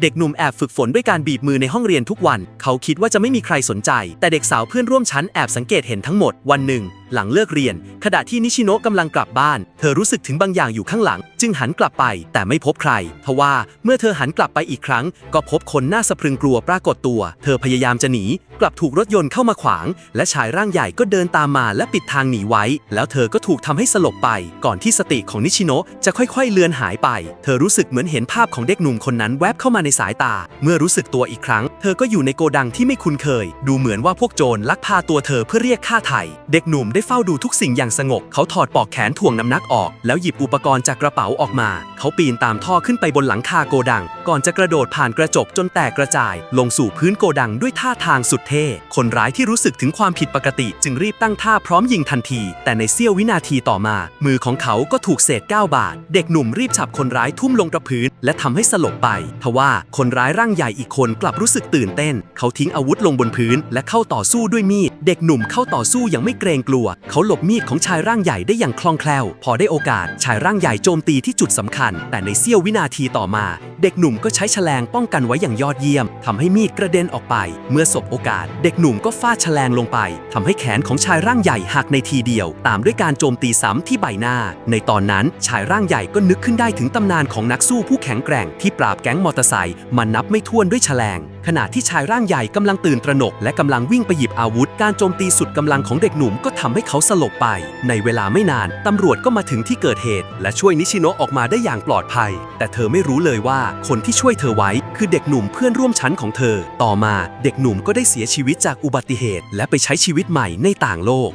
เด็กหนุ่มแอบฝึกฝนด้วยการบีบมือในห้องเรียนทุกวัน เขาคิดว่าจะไม่มีใครสนใจ แต่เด็กสาวเพื่อนร่วมชั้นแอบสังเกตเห็นทั้งหมด วันหนึ่งหลังเลิกเรียน ขณะที่นิชิโนะกำลังกลับบ้าน เธอรู้สึกถึงบางอย่างอยู่ข้างหลัง จึงหันกลับไป แต่ไม่พบใครทว่าเมื่อเธอหันกลับไปอีกครั้ง ก็พบคนหน้าสะพรึงกลัวปรากฏตัว เธอพยายามจะหนี กลับถูกรถยนต์เข้ามาขวาง และชายร่างใหญ่ก็เดินตามมาและปิดทางหนีไว้ แล้วเธอก็ถูกทำให้สลบไป ก่อนที่สติของนิชิโนะจะค่อยๆเลือนหายไป เธอรู้สึกเหมือนเห็นภาพของเด็กหนุ่มคนนั้นแวบเข้ามาในสายตา เมื่อรู้สึกตัวอีกครั้งเธอก็อยู่ในโกดังที่ไม่คุ้นเคย ดูเหมือนว่าพวกโจรลักพาตัวเธอเพื่อเรียกค่าไถ่เด็กหนุ่มได้เฝ้าดูทุกสิ่งอย่างสงบ เขาถอดปลอกแขนถ่วงน้ำหนักออก แล้วหยิบอุปกรณ์จากกระเป๋าออกมา เขาปีนตามท่อขึ้นไปบนหลังคาโกดัง ก่อนจะกระโดดผ่านกระจกจนแตกกระจาย ลงสู่พื้นโกดังด้วยท่าทางสุดเท่ คนร้ายที่รู้สึกถึงความผิดปกติ จึงรีบตั้งท่าพร้อมยิงทันที แต่ในเสี้ยววินาทีต่อมา มือของเขาก็ถูกเศษ9บาทเด็กหนุ่มรีบฉับคนร้ายทุ่มลงกับพื้น และทำให้สลบไป ทว่าคนร้ายร่างใหญ่อีกคนกลับรู้สึกตื่นเต้น เขาทิ้งอาวุธลงบนพื้น และเข้าต่อสู้ด้วยมีด เด็กหนุ่มเข้าต่อสู้อย่างไม่เกรงกลัว เขาหลบมีดของชายร่างใหญ่ได้อย่างคล่องแคล่ว พอได้โอกาสชายร่างใหญ่โจมตีที่จุดสำคัญ แต่ในเสี้ยววินาทีต่อมา เด็กหนุ่มก็ใช้แฉลงป้องกันไว้อย่างยอดเยี่ยมทำให้มีดกระเด็นออกไป เมื่อสบโอกาส เด็กหนุ่มก็ฟาดแฉลงลงไปทำให้แขนของชายร่างใหญ่หักในทีเดียว ตามด้วยการโจมตีซ้ำที่ใบหน้า ในตอนนั้นชายร่างใหญ่ก็นึกขึ้นได้ถึงตำนานของนักสู้ผู้แข็งแกร่งที่ปราบแก๊งมอเตอร์ไซค์มานับไม่ถ้วนด้วยแฉลงขณะที่ชายร่างใหญ่กำลังตื่นตระหนกและกำลังวิ่งไปหยิบอาวุธ การโจมตีสุดกำลังของเด็กหนุ่มก็ทำให้เขาสลบไป ในเวลาไม่นานตำรวจก็มาถึงที่เกิดเหตุ และช่วยนิชิโนะออกมาได้อย่างปลอดภัย แต่เธอไม่รู้เลยว่าคนที่ช่วยเธอไว้ คือเด็กหนุ่มเพื่อนร่วมชั้นของเธอ ต่อมาเด็กหนุ่มก็ได้เสียชีวิตจากอุบัติเหตุ และไปใช้ชีวิตใหม่ในต่างโลก